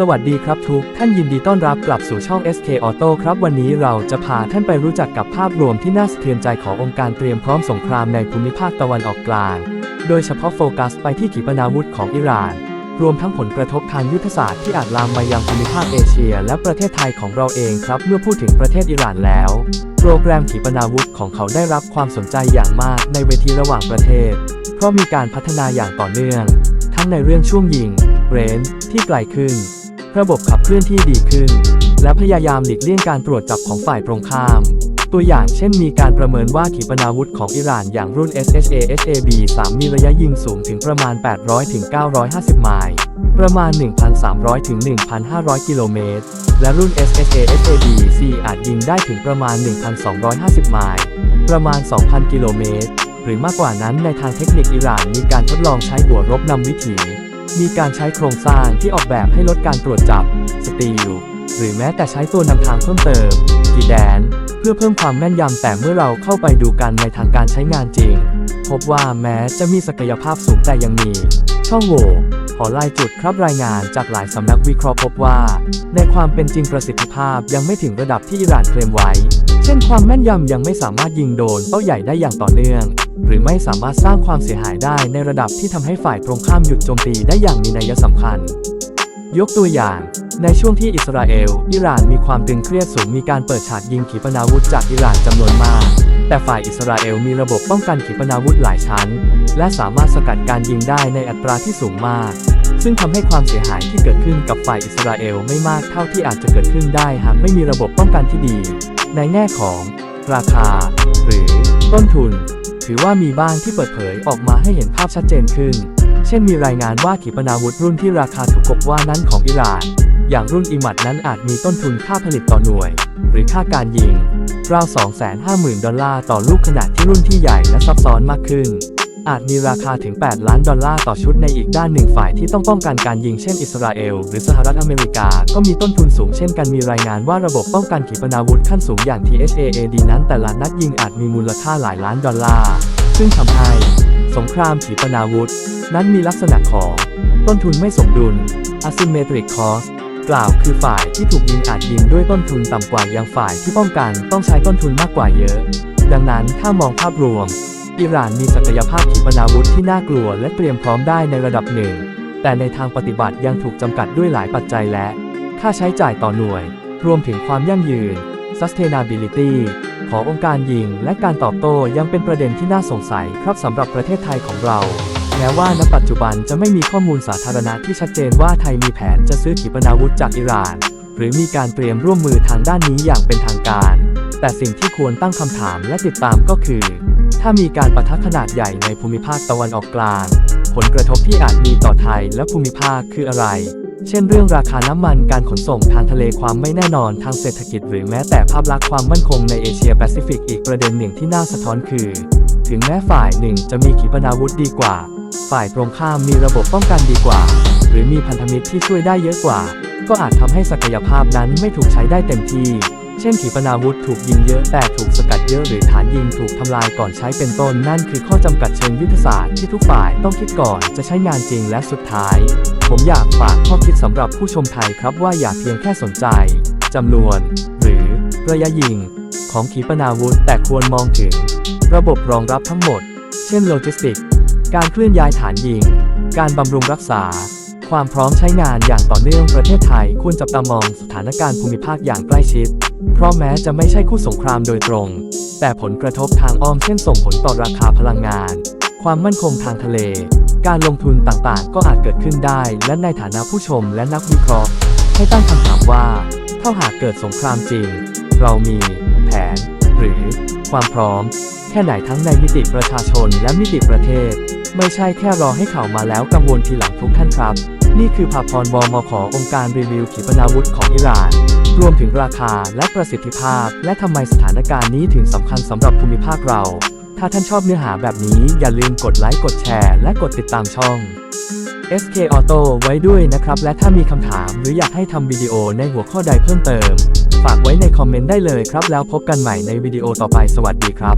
สวัสดีครับทุกท่านยินดีต้อนรับกลับสู่ช่อง SK Auto ครับวันนี้เราจะพาท่านไปรู้จักกับภาพรวมที่น่าสะเทือนใจขององค์การเตรียมพร้อมสงครามในภูมิภาคตะวันออกกลาง โดยเฉพาะโฟกัสไปที่ขีปนาวุธของอิหร่าน รวมทั้งผลกระทบทางยุทธศาสตร์ที่อาจลามมายังภูมิภาคเอเชีย และประเทศไทยของเราเองครับ เมื่อพูดถึงประเทศอิหร่านแล้ว โปรแกรมขีปนาวุธของเขาได้รับความสนใจอย่างมากในเวทีระหว่างประเทศ เพราะมีการพัฒนาอย่างต่อเนื่อง ทั้งในเรื่องช่วงยิงเรนที่ไกลขึ้น ระบบขับเคลื่อนที่ดีขึ้น และพยายามหลีกเลี่ยงการตรวจจับของฝ่ายตรงข้าม ตัวอย่างเช่นมีการประเมินว่าขีปนาวุธของอิหร่านอย่างรุ่น SHA SAB 3 มีระยะยิงสูงถึงประมาณ 800ถึง950 ไมล์ ประมาณ 1,300-1,500 กิโลเมตร และรุ่น SHA SAB C อาจยิงได้ถึงประมาณ 1,250 ไมล์ ประมาณ 2,000 กิโลเมตร หรือมากกว่านั้นในทางเทคนิคอิหร่านมีการทดลองใช้หัวรบนำวิถี มีการใช้โครงสร้างที่ออกแบบให้ลดการตรวจจับ สตีล หรือแม้แต่ใช้ตัวนำทางเพิ่มเติมกีแดน เพื่อเพิ่มความแม่นยำแต่เมื่อเราเข้าไปดูกันในทางการใช้งานจริง พบว่าแม้จะมีศักยภาพสูงแต่ยังมี ช่องโหว่หอลายจุดครับรายงานจากหลายสำนักวิเคราะห์พบว่า ในความเป็นจริงประสิทธิภาพยังไม่ถึงระดับที่อิหร่านเคลมไว้ เช่นความแม่นยำยังไม่สามารถยิงโดนเป้าใหญ่ได้อย่างต่อเนื่อง หรือไม่สามารถสร้างความเสียหายได้ในระดับที่ทำให้ฝ่ายตรงข้ามหยุดโจมตีได้อย่างมีนัยสำคัญ ยกตัวอย่าง ในช่วงที่อิสราเอล อิหร่านมีความตึงเครียดสูงมีการเปิดฉากยิงขีปนาวุธจากอิหร่านจำนวนมาก แต่ฝ่ายอิสราเอลมีระบบป้องกันขีปนาวุธหลายชั้น และสามารถสกัดการยิงได้ในอัตราที่สูงมาก ซึ่งทำให้ความเสียหายที่เกิดขึ้นกับฝ่ายอิสราเอลไม่มากเท่าที่อาจจะเกิดขึ้นได้หากไม่มีระบบป้องกันที่ดี ในแง่ของ ราคา หรือต้นทุน ถือว่ามีบ้างที่เปิดเผยออกมาให้เห็นภาพชัดเจนขึ้น เช่นมีรายงานว่าขีปนาวุธรุ่นที่ราคาถูกกว่านั้นของอิหร่าน อย่างรุ่นอิมัดนั้นอาจมีต้นทุนค่าผลิตต่อหน่วย หรือค่าการยิงราว 250,000 ดอลลาร์ต่อลูกขนาดที่รุ่นที่ใหญ่และซับซ้อนมากขึ้น อาจมีราคาถึง 8 ล้านดอลลาร์ต่อชุดในอีกด้านหนึ่งฝ่ายที่ต้องป้องกันการยิงเช่นอิสราเอล หรือสหรัฐอเมริกา ก็มีต้นทุนสูงเช่นกันมีรายงานว่าระบบป้องกันขีปนาวุธขั้นสูงอย่าง THAAD นั้นแต่ละนัดยิงอาจมีมูลค่าหลายล้านดอลลาร์ซึ่งทำให้สงครามขีปนาวุธ นั้นมีลักษณะของ ต้นทุนไม่สมดุล asymmetric cost กล่าวคือฝ่ายที่ถูกยิงอาจยิงด้วยต้นทุนต่ำกว่ายังฝ่ายที่ป้องกันต้องใช้ต้นทุนมากกว่าเยอะ ดังนั้นถ้ามองภาพรวม อิหร่านมีศักยภาพขีปนาวุธที่น่ากลัวและเตรียมพร้อมได้ในระดับหนึ่ง แต่ในทางปฏิบัติยังถูกจำกัดด้วยหลายปัจจัยและ ค่าใช้จ่ายต่อหน่วย รวมถึงความยั่งยืน sustainability ขององค์การยิง และการตอบโต้ยังเป็นประเด็นที่น่าสงสัยครับสำหรับประเทศไทยของเรา แม้ว่าณปัจจุบันจะไม่มีข้อมูลสาธารณะที่ชัดเจนว่าไทยมีแผนจะซื้อขีปนาวุธจากอิหร่าน หรือมีการเตรียมร่วมมือทางด้านนี้อย่างเป็นทางการ แต่สิ่งที่ควรตั้งคำถามและติดตามก็คือ ถ้ามีการประทะขนาดใหญ่ในภูมิภาคตะวันออกกลาง ผลกระทบที่อาจมีต่อไทยและภูมิภาคคืออะไร เช่นเรื่องราคาน้ำมันการขนส่งทางทะเลความไม่แน่นอนทางเศรษฐกิจ หรือแม้แต่ภาพลักษณ์ความมั่นคงในเอเชียแปซิฟิกอีกประเด็นหนึ่งที่น่าสะท้อนคือ ถึงแม้ฝ่ายหนึ่งจะมีขีปนาวุธดีกว่า ฝ่ายตรงข้ามมีระบบป้องกันดีกว่า หรือมีพันธมิตรที่ช่วยได้เยอะกว่า ก็อาจทำให้ศักยภาพนั้นไม่ถูกใช้ได้เต็มที่ เช่นขีปนาวุธถูกยิงเยอะแต่ถูกสกัดเยอะหรือฐานยิงถูกทำลายก่อนใช้เป็นต้น นั่นคือข้อจำกัดเชิงยุทธศาสตร์ที่ทุกฝ่ายต้องคิดก่อนจะใช้งานจริงและสุดท้าย ผมอยากฝากข้อคิดสำหรับผู้ชมไทยครับว่าอย่าเพียงแค่สนใจจำนวน หรือระยะยิง ของขีปนาวุธแต่ควรมองถึง ระบบรองรับทั้งหมด เช่นโลจิสติก การเคลื่อนย้ายฐานยิง การบำรุงรักษาความพร้อมใช้งานอย่างต่อเนื่องประเทศไทยควรจับตามองสถานการณ์ภูมิภาคอย่างใกล้ชิด เพราะแม้จะไม่ใช่คู่สงครามโดยตรง แต่ผลกระทบทางอ้อมเช่นส่งผลต่อราคาพลังงาน ความมั่นคงทางทะเล การลงทุนต่างๆ ก็อาจเกิดขึ้นได้ และในฐานะผู้ชมและนักวิเคราะห์ ให้ตั้งคำถามว่า ถ้าหากเกิดสงครามจริง เรามีแผน หรือความพร้อม แค่ไหนทั้งในมิติประชาชนและมิติประเทศ ไม่ใช่แค่รอให้ข่าวมาแล้วกังวลทีหลังทุกท่านครับ นี่คือภาพรวมขอองค์การรีวิวขีปนาวุธของอิหร่าน รวมถึงราคาและประสิทธิภาพ และทำไมสถานการณ์นี้ถึงสำคัญสำหรับภูมิภาคเรา ถ้าท่านชอบเนื้อหาแบบนี้อย่าลืมกดไลค์กดแชร์ และกดติดตามช่อง SK Auto ไว้ด้วยนะครับ และถ้ามีคำถามหรืออยากให้ทำวิดีโอในหัวข้อใดเพิ่มเติม ฝากไว้ในคอมเมนต์ได้เลยครับ แล้วพบกันใหม่ในวิดีโอต่อไปสวัสดีครับ